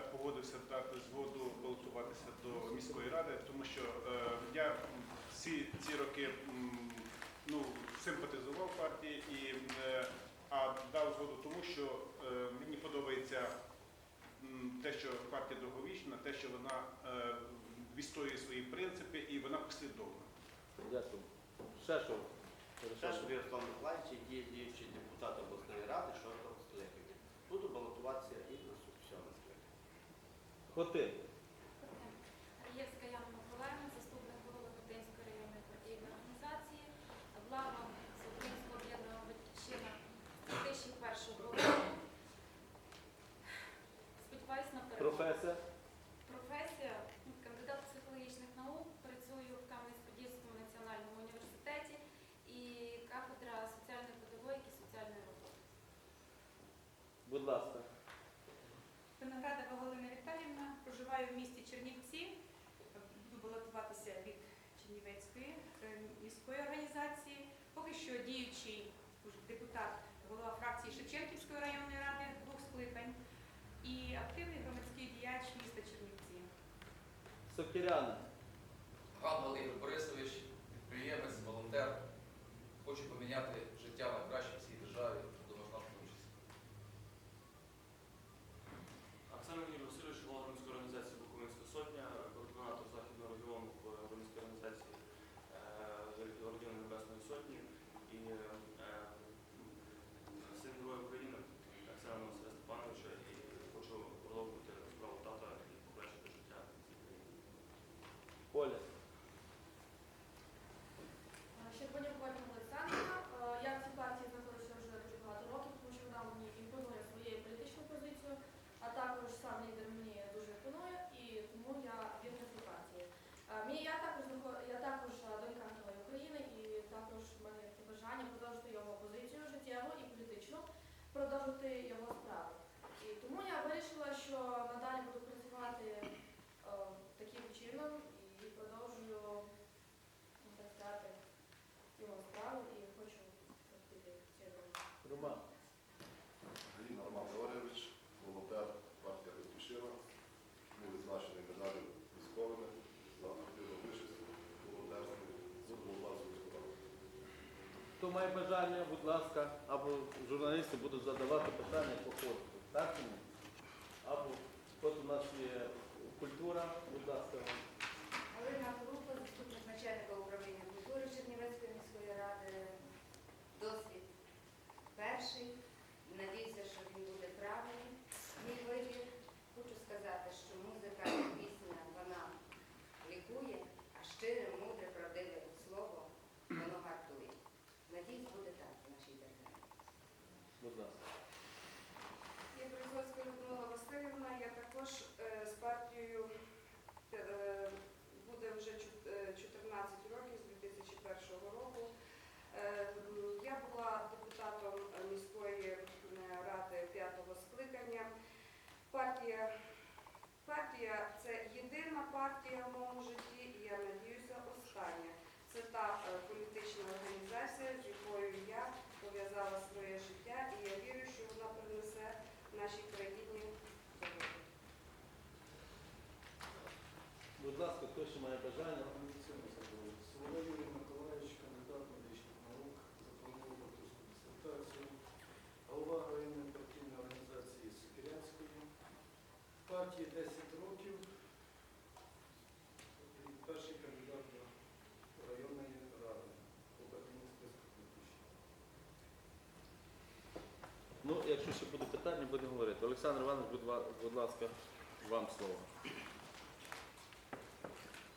погодився дати згоду балотуватися до міської ради, тому що е, я всі ці роки м, ну, симпатизував партії і е, а дав згоду тому, що е, мені подобається м, те, що партія довговічна, те, що вона е, відстоює свої принципи і вона послідовна. Дякую. Ще що? Теж Ярослав Миколаївич, який є діючий депутат обласної ради, шостого скликання. Буду балотуватися і. Хотин. Раєвська Яна Миколаївна, заступник голови Хотинської районної партійної організації, глава Всеукраїнського об'єднаного батьківщина 2001 року. Сподіваюсь на перемогу. Професія. Професія ну, кандидат психологічних наук, працюю в Кам'янець-Подільському національному університеті і кафедра соціальної педагогіки соціальної роботи. Будь ласка. Виноградова Галина Віталіївна, проживаю в місті Чернівці, буду балотуватися від Чернівецької е, міської організації. Поки що діючий депутат, голова фракції Шевченківської районної ради двох скликань і активний громадський діяч міста Чернівці. Сокиряна. Гангал Ігор Борисович, підприємець, волонтер. Хочу поміняти життя на краще в цій державі, думаю, в нашому участі. Оксана Юрій Васильович, голова громадської організації Буковинська сотня, координатор західного регіону в громадській організації е, Родини Небесної Сотні і е, син Героя України Оксана Василя Степановича і хочу продовжувати справу тата і покращити життя в цій країні. Оля. Щербанюк Ольга Олександрівна. Е, Я в цій партії знаходжуся вже дуже багато років, тому що вона мені імпонує своєю політичною позицією, а також сам лідер мені дуже імпонує, і тому я вірна цій партії. Е, Мені я також знаход- я також е, донька Героя України, і також в мене є бажання продовжити його позицію життєву і політичну, продовжити його справу. І тому я вирішила, що надалі буду працювати е, таким чином і продовжую ну, так сказати, його справу і хочу піти цього. Роман. Галина Роман Георгійович, волонтер партія Батьківщина, був відзначений медаллю військовими за активну участь у волонтерстві з Володарської. Хто має бажання, будь ласка, або журналісти будуть задавати питання по ходу. Так? Або тут у нас є культура, будь ласка. Галина Група, заступник начальника управління культури Чернівецької міської ради. Досвід перший. Надіюся, що він буде правильний. Мій вибір. Хочу сказати, що музика і пісня вона лікує, а щире, мудре, правдиве слово воно гартує. Надіюсь, буде так в нашій державі. Будь ласка. Я Березовська Людмила Васильівна, я також е, з партією е, буде вже чу- е, 14 років з 2001 року. Е, м, Я була депутатом е, міської е, ради п'ятого скликання. Партія, партія це єдина партія в моєму житті, і я надіюся, остання. Це та е, політична організація, з якою я пов'язала своє життя, і я вірю, що вона принесе нашій країні добро. Будь ласка, бажання? Свобода Юрій Миколаївич, кандидат медичних наук, запланував докторську дисертацію, голова районної партійної організації Сокирянської. Партії 10 років. Перший кандидат до районної ради. Обернений списку. Ну, якщо ще буде питання, будемо говорити. Олександр Іванович, будь ласка, вам слово.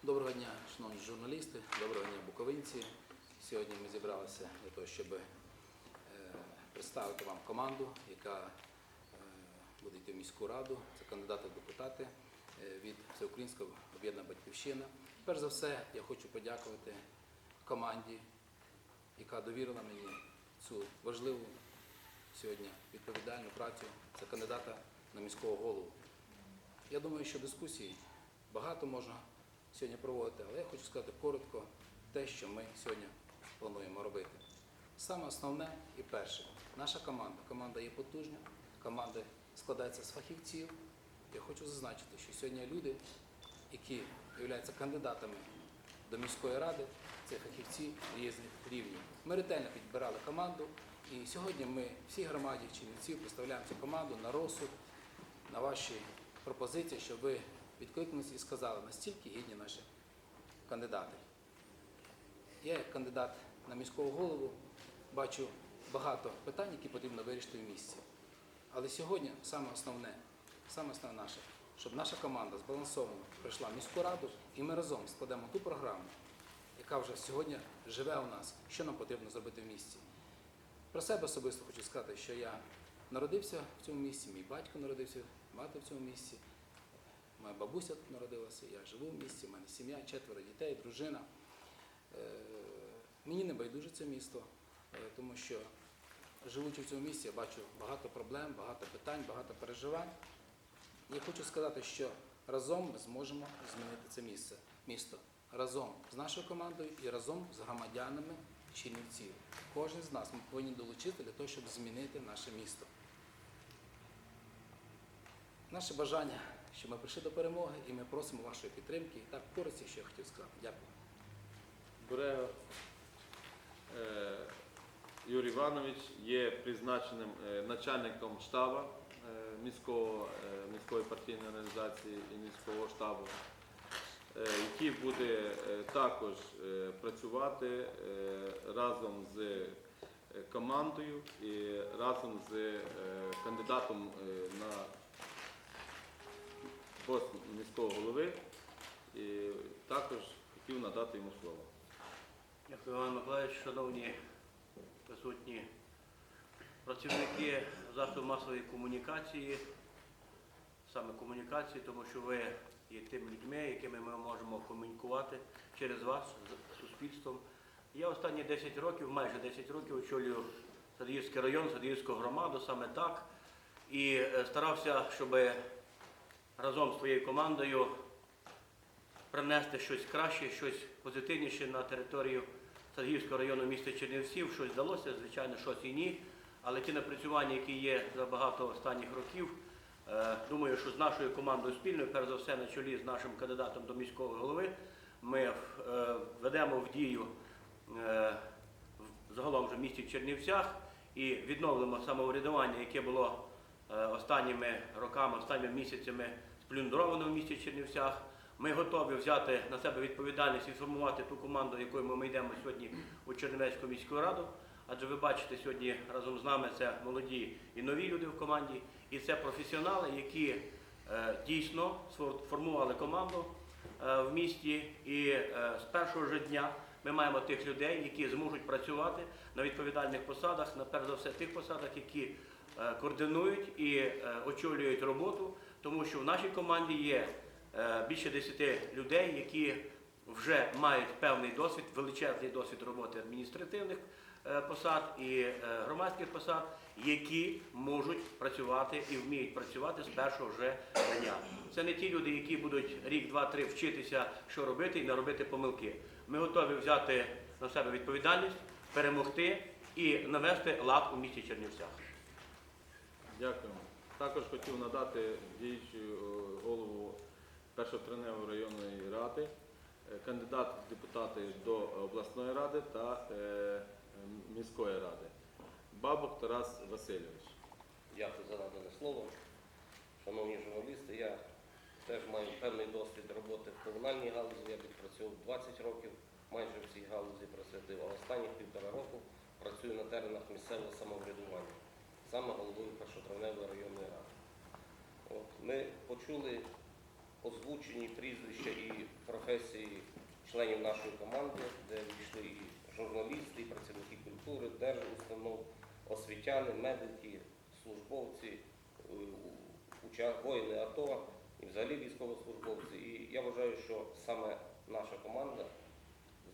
Доброго дня, шановні журналісти, доброго дня, буковинці. Сьогодні ми зібралися для того, щоб е, представити вам команду, яка е, буде йти в міську раду. Це кандидати в депутати е, від Всеукраїнського об'єднання Батьківщина. Перш за все, я хочу подякувати команді, яка довірила мені цю важливу сьогодні відповідальну працю. Це кандидата на міського голову. Я думаю, що дискусій багато можна сьогодні проводити, але я хочу сказати коротко те, що ми сьогодні плануємо робити. Саме основне і перше, наша команда. Команда є потужна, команда складається з фахівців, я хочу зазначити, що сьогодні люди, які являються кандидатами до міської ради, це фахівці різних рівнів. Ми ретельно підбирали команду, і сьогодні ми всій громаді Чернівців представляємо цю команду на розсуд, на ваші пропозиції, щоб ви відкликнулися і сказали, настільки гідні наші кандидати. Я, як кандидат на міського голову, бачу багато питань, які потрібно вирішити в місті. Але сьогодні саме основне, саме основне наше, щоб наша команда збалансовано прийшла в міську раду, і ми разом складемо ту програму, яка вже сьогодні живе у нас, що нам потрібно зробити в місті. Про себе особисто хочу сказати, що я народився в цьому місті, мій батько народився, мати в цьому місті, моя бабуся тут народилася, я живу в місті, в мене сім'я, четверо дітей, дружина. Е, Мені не байдуже це місто, е, тому що живучи в цьому місті, я бачу багато проблем, багато питань, багато переживань. І хочу сказати, що разом ми зможемо змінити це місце, місто. Разом з нашою командою і разом з громадянами Чернівців. Кожен з нас ми повинні долучити для того, щоб змінити наше місто. Наше бажання, щоб ми прийшли до перемоги, і ми просимо вашої підтримки. І так, коротко, що я хотів сказати. Дякую. Бурега е, Юрій Іванович є призначеним е, начальником штабу е, міського, міської партійної організації і міського штабу, який буде також працювати разом з командою і разом з кандидатом на пост міського голови. І також хотів надати йому слово. Дякую, Іван Миколаївич, шановні присутні працівники засобів масової комунікації, саме комунікації, тому що ви є тими людьми, якими ми можемо комунікувати через вас з суспільством. Я останні 10 років, майже 10 років очолюю Садгірський район, Садгірську громаду, саме так. І е, старався, щоб разом з твоєю командою принести щось краще, щось позитивніше на територію Садгірського району міста Чернівців. Щось вдалося, звичайно, щось і ні. Але ті напрацювання, які є за багато останніх років, е, думаю, що з нашою командою спільною, перш за все на чолі з нашим кандидатом до міського голови, ми е, ведемо в дію е, загалом вже в місті Чернівцях і відновимо самоврядування, яке було останніми роками, останніми місяцями сплюндровано в місті Чернівцях. Ми готові взяти на себе відповідальність і сформувати ту команду, якою ми йдемо сьогодні у Чернівецьку міську раду. Адже ви бачите сьогодні разом з нами це молоді і нові люди в команді, і це професіонали, які е, дійсно сформували команду е, в місті. І е, з першого ж дня ми маємо тих людей, які зможуть працювати на відповідальних посадах, на перш за все тих посадах, які е, координують і е, очолюють роботу, тому що в нашій команді є е, більше 10 людей, які вже мають певний досвід, величезний досвід роботи адміністративних е, посад і е, громадських посад, які можуть працювати і вміють працювати з першого вже дня. Це не ті люди, які будуть рік, два, три вчитися, що робити і не робити помилки. Ми готові взяти на себе відповідальність, перемогти і навести лад у місті Чернівцях. Дякую. Також хотів надати діючу е, голову першотравневої районної ради, е, кандидат в депутати до обласної ради та е, міської ради. Бабок Тарас Васильович. Дякую за надане слово. Шановні журналісти, я теж маю певний досвід роботи в комунальній галузі. Я відпрацював 20 років, майже в цій галузі просвятив, а останніх півтора року працюю на теренах місцевого самоврядування, саме головою першотравневої районної ради. От, ми почули озвучені прізвища і професії членів нашої команди, де війшли і журналісти, і працівники культури, держустанов, освітяни, медики, службовці, е, воїни АТО і взагалі військовослужбовці. І я вважаю, що саме наша команда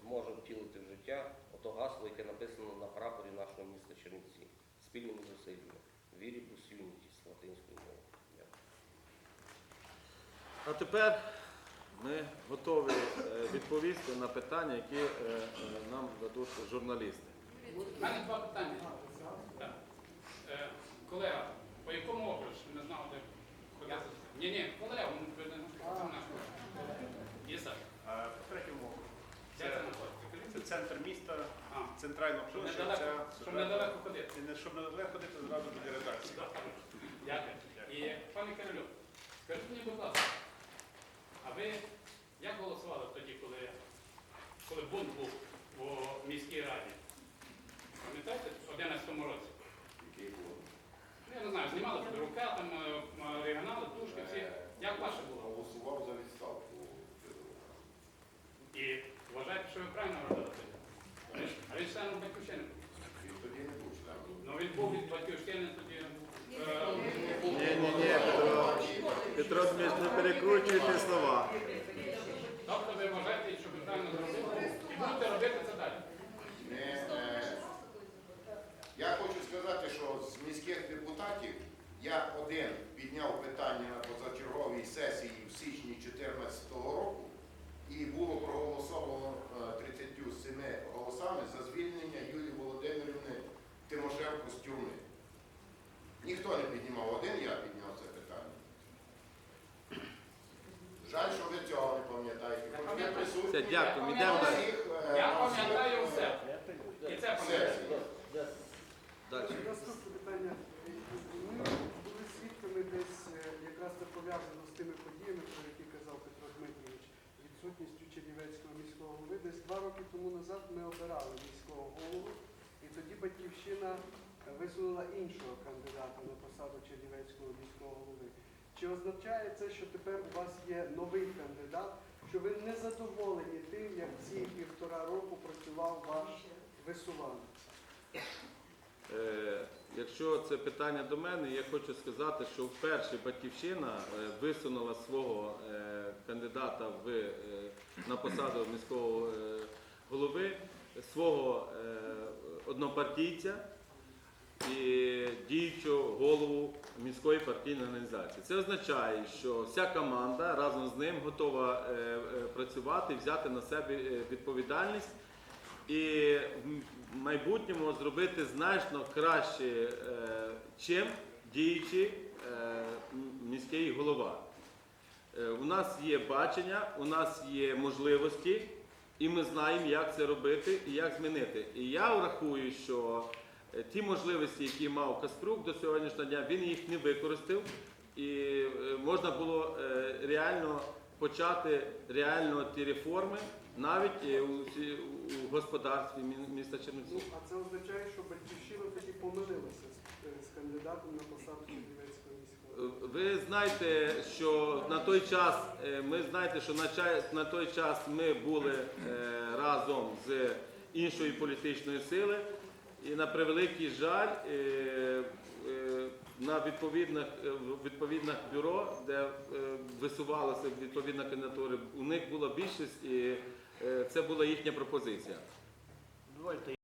зможе втілити в життя ото гасло, яке написано на прапорі нашого міста Чернівці спільними зусиллями. Вірібус Юнітіс латинською мовою. А тепер ми готові е, відповісти на питання, які е, е, нам дадуть журналісти. мене два питання. Колега, по якому образу? Не знав, де ні, ні, колега, він не Є сам. По третьому. Це центр міста щоб недалеко ходити. І не- щоб недалеко ходити, зразу буде редакція. Дякую. І пане Кирилю, скажіть мені, будь ласка, а ви як голосували тоді, коли, коли бунт був у міській раді? Пам'ятаєте, в 11-му році? Ну, Я не знаю, знімали рука, там е, м, регіонали, тушки, всі. Як ваше було? Голосував за відставку. І вважаєте, що ви правильно робили тоді? Ви ж- А він членом батьківщини. Він тоді не був членом. Ну він був від батьківщини тоді. е, був- Ні, ні, ні, Петро. Петро, Дмитрович, слова. Тобто ви вважаєте, що ви правильно зробили і будете робити це далі. Е, Я хочу сказати, що з міських депутатів я один підняв питання на позачерговій сесії в січні 2014 року і було проголосовано е, 37 голосами за звільнення Юлії Володимирівни Тимошенко з тюрми. Ніхто не піднімав, один я підняв це питання. Жаль, що ви цього не пам'ятаєте. Хоч ви присутні дякую, на йдемо далі. всіх, е, Я пам'ятаю е, все. І це пам'ятаю. сесіях. Далі. Наступне питання. Ми були свідками десь, е, якраз це пов'язано з тими подіями, про які казав Петро Дмитрович, відсутністю Чернівецького міського голови. Десь два роки тому назад ми обирали міського голову, і тоді Батьківщина е, висунула іншого кандидата на посаду Чернівецького міського голови. Чи означає це, що тепер у вас є новий кандидат, що ви не задоволені тим, як ці півтора року працював ваш висуванець? Е, Якщо це питання до мене, я хочу сказати, що вперше Батьківщина е, висунула свого е, кандидата в, на посаду міського голови, свого однопартійця і діючого голову міської партійної організації. Це означає, що вся команда разом з ним готова е, е, працювати, взяти на себе е, відповідальність і в майбутньому зробити значно краще, чим діючий міський голова. У нас є бачення, у нас є можливості, і ми знаємо, як це робити і як змінити. І я врахую, що ті можливості, які мав Каспрук до сьогоднішнього дня, він їх не використав, і е, можна було е, реально почати реально ті реформи навіть е, у, господарстві міста Чернівців. Ну, а це означає, що батьківщина тоді помилилася з, е, з кандидатом на посаду Чернівецького міського. Ви знаєте, що на той час е, ми знаєте, що на той час ми були е, разом з іншої політичної сили, і на превеликий жаль. е, е, На відповідних е, відповідних бюро, де висувалася відповідна кандидатура, у них була більшість, і це була їхня пропозиція.